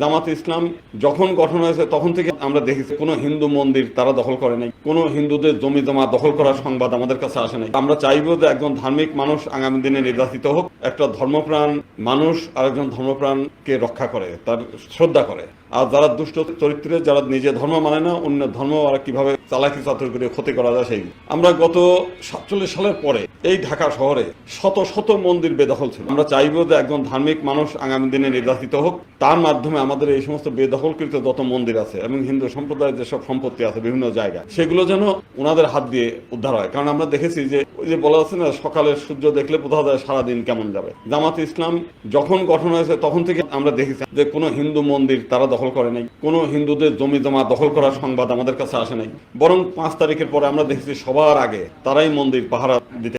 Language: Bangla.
জামাত ইসলাম যখন গঠন হয়েছে, তখন থেকে আমরা দেখেছি কোনো হিন্দু মন্দির তারা দখল করে নাই। কোনো হিন্দুদের জমি জমা দখল করার সংবাদ আমাদের কাছে আসে নাই। আমরা চাইব যে একজন ধার্মিক মানুষ আগামী দিনে নির্বাচিত হোক, একটা ধর্মপ্রাণ মানুষ আরেকজন ধর্মপ্রাণকে রক্ষা করে, তার শ্রদ্ধা করে। আর যারা দুষ্ট চরিত্রে, যারা নিজে ধর্ম মানে না, অন্য ধর্ম আর কীভাবে চালাকি চাতুর করে ক্ষতি করা যায় সেই। আমরা গত সাতচল্লিশ সালের পরে এই ঢাকা শহরে শত শত মন্দির বেদখল ছিল। আমরা চাইব যে একজন ধার্মিক মানুষ আগামী দিনে নির্বাচিত হোক, তার মাধ্যমে আমাদের এই সমস্ত বেদখলকৃত যত মন্দির আছে এবং হিন্দু সম্প্রদায়ের যেসব সম্পত্তি আছে বিভিন্ন জায়গায়, সেগুলো যেন ওনাদের হাত দিয়ে উদ্ধার হয়। কারণ আমরা দেখেছি যে ওই যে বলা আছে না সকালের সূর্য দেখলে বোঝা যায় সারাদিন কেমন যাবে। জামাত ইসলাম যখন গঠন হয়েছে, তখন থেকে আমরা দেখেছি যে কোনো হিন্দু মন্দির তারা দখল করে নাই। কোনো হিন্দুদের জমি জমা দখল করার সংবাদ আমাদের কাছে আসে নাই। বরং পাঁচ তারিখের পরে আমরা দেখেছি সবার আগে তারাই মন্দির পাহারা দিতে